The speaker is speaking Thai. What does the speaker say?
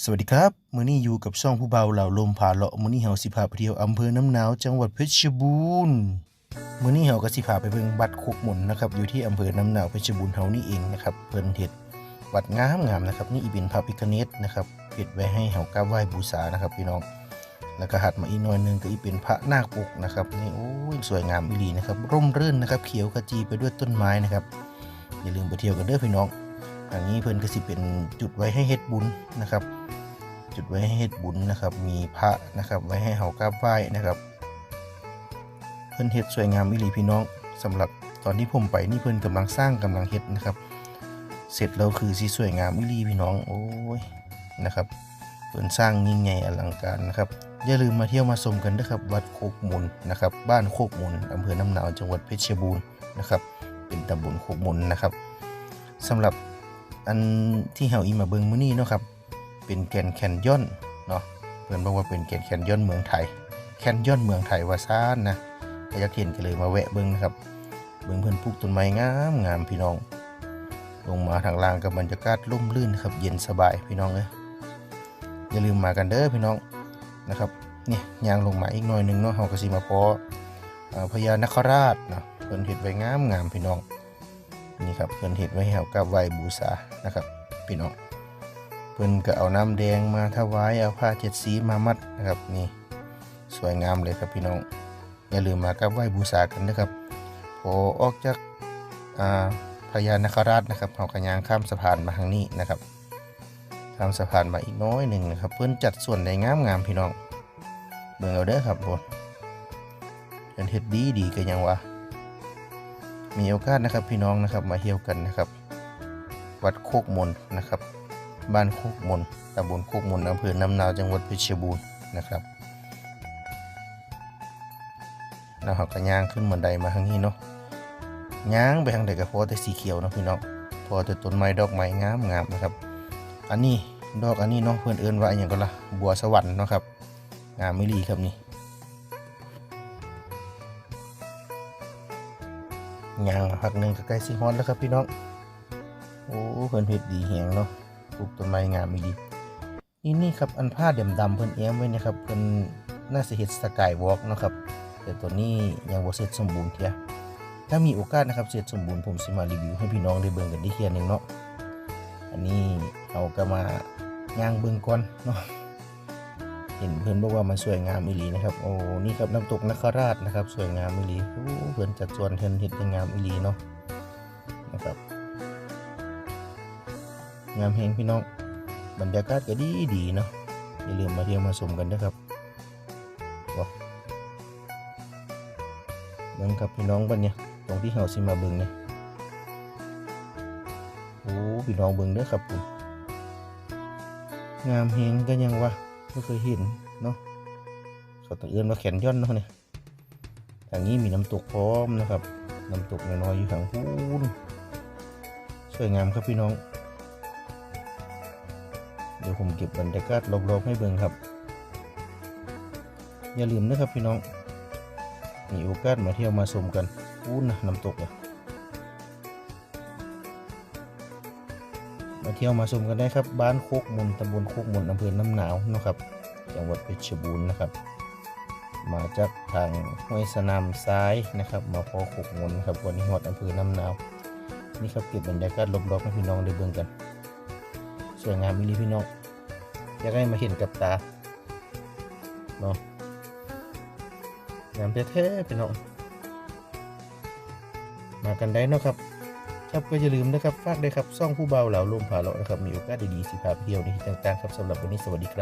สวัสดีครับมื้อนี้อยู่กับช่องผู้เบาเหล่าลมผาเลาะมื้อนี้เฮาสิพาไปเที่ยวอำเภอน้ำหนาวจังหวัดเพชรบูรณ์มื้อนี้เฮาก็สิพาไปเบิ่งวัดโคกหมุนนะครับอยู่ที่อำเภอน้ำหนาวเพชรบูรณ์เฮานี่เองนะครับเพิ่นเฮ็ดวัดงามงามนะครับนี่อีเป็นพระพิฆเนศนะครับเฮ็ดไว้ให้เฮากราบไหว้บูชานะครับพี่น้อง แล้วก็หัดมาอีกหน่อยนึงก็อีเป็นพระนาคปกนะครับนี่โอ้ยสวยงามอีหลีนะครับร่มรื่นนะครับเขียวขจีไปด้วยต้นไม้นะครับอย่าลืมไปเที่ยวกันเด้อพี่น้อง อันนี้เพิ่นก็สิเป็นจุดไว้ให้เฮ็ดบุญนะครับ จุดไว้ให้เฮ็ดบุญนะครับ มีพระนะครับ ไว้ให้เฮากราบไหว้นะครับ เพิ่นเฮ็ดสวยงามอีหลีพี่น้องสำหรับตอนที่ผมไปนี่เพิ่นกำลังสร้างกำลังเฮ็ดนะครับ เสร็จแล้วคือสิสวยงามอีหลีพี่น้องโอ้ยนะครับเพิ่นสร้างยิ่งใหญ่อลังการนะครับอย่าลืมมาเที่ยวมาชมกันนะครับ วัดโคกมุนนะครับ บ้านโคกมุนอำเภอน้ำหนาวจังหวัดเพชรบูรณ์นะครับ เป็นตำบลโคกมุนนะครับสำหรับ อันที่เฮาอีมาเบิงมื้อนี้เนาะครับ เป็นแกนแคนยอนเนาะเพื่อนบอกว่าเป็นแกนแคนยอนเมืองไทย แคนยอนเมืองไทยว่าซ่านนะก็อยากเห็นกันเลยมาแวะเบิงนะครับ เบิงเพื่อนปลูกต้นไม้งามงามพี่น้อง ลงมาทางล่างกับบรรยากาศร่มรื่นครับเย็นสบายพี่น้องเอ้ยอย่าลืมมากันเด้อพี่น้องนะครับเนี่ยยางลงมาอีกหน่อยหนึงเนาะเฮาก็สิมาพออพญานคราชเนาะเพิ่นเฮ็ดไว้งามงามพี่น้อง นี่ครับเพิ่นเฮ็ดไว้ให้เฮากราบไหวบูชานะครับพี่น้องเพิ่นก็เอาน้ำแดงมาถวายเอาผ้าเจ็ดสีมามัดนะครับนี่สวยงามเลยครับพี่น้องอย่าลืมมากราบไหวบูชากันนะครับพอออกจากอ่าพญานคราชนะครับเอากระยางข้ามสะพานมาทางนี้นะครับข้ามสะพานมาอีกน้อยหนึ่งนะครับเพิ่อนจัดส่วนได้งามงามๆพี่น้องเบิ่งเอาเด้อครับผมเพิ่นเฮ็ดดีดีกันยังวะ มีโอกาสนะครับพี่น้องนะครับมาเที่ยวกันนะครับ วัดโคกมนนะครับ บ้านโคกมนตำบลโคกมนอำเภอน้ำนาวจังหวัดเพชรบูรณ์นะครับแล้วเราก็ย่างขึ้นบันไดมาทางนี้เนาะย่างไปทางใดก็พอแต่สีเขียวนะพี่น้องพอแต่ต้นไม้ดอกไม้งามงามนะครับ อันนี้ดอกอันนี้เนาะเพื่อนเอิ้นว่าอย่างก็ละบัวสวรรค์เนาะครับงามไม่รีครับนี่ ยางมาพักหนึ่งก็ใกล้สิฮอนแล้วครับพี่น้อง โอ้เพิ่นเฮ็ดดีแฮงเนาะปลูกต้นไม้งามอีดีนี่นี่ครับอันผ้าดำดำๆเพิ่นแอ้มไว้นะครับเพิ่นน่าสิเฮ็ดสกายวอล์กเนาะครับแต่ตัวนี้ยังบ่เสร็จสมบูรณ์เทียถ้ามีโอกาสนะครับเสร็จสมบูรณ์ผมสิมารีวิวให้พี่น้องได้เบิ่งกันอีกเทียนึงเนาะอันนี้เอาก็มาย่างเบิ่งก่อนเนาะ เห็นเพิ่อนบอกว่ามันสวยงามอีหลีนะครับโอ้นี่ครับน้ำตกนคราชนะครับ สวยงามอีหลีเพิ่อนจัดส่วนเพิ่นเฮ็ดงามอีหลีเนาะนะครับ งามแห่งพี่น้องบรรยากาศก็ดีดีเนาะอย่าลืมมาเที่ยวมาชมกันนะครับว้าเบิ่งครับพี่น้องบัดเนี่ยตรงที่เฮาสิมาเบิ่งเนี่ยโอ้พี่น้องเบิ่งเด้อครับผมงามแห่งก็ยังว่า ไม่เคยเห็นเนาะเขาต้องเอื้อนว่าแขนย่อนเนาะเนี่ยทางนี้มีน้ำตกพร้อมนะครับ น้ำตกน้อยๆอยู่ทางพูนสวยงามครับพี่น้อง เดี๋ยวผมเก็บบรรยากาศรอบๆให้เบิ่งครับ อย่าลืมนะครับพี่น้อง มีโอกาสมาเที่ยวมาชมกันพูนนะน้ำตกอะ มาเที่ยวมาชมกันได้ครับ บ้านโคกมนตำบลโคกมนอำเภอน้ำหนาวนะครับ จังหวัดเพชรบูรณ์นะครับ มาจากทางห้วยสนามซ้ายนะครับ มาพอโคกมนครับวันนี้หอดอำเภอน้ำหนาว นี่ครับเก็บบรรยากาศรอบให้พี่น้องได้เบิ่งกัน สวยงามมิลีพี่น้องอยากให้มาเห็นกับตาเนาะงามแท้ๆพี่น้องมากันได้นะครับ ครับก็อย่าลืมนะครับฝากด้วยครับซ่องผู้เบาเหล่าลมผาเลาะนะครับมีโอกาสดีๆสิพาไปเที่ยวในที่ต่างๆครับสำหรับวันนี้สวัสดีครับ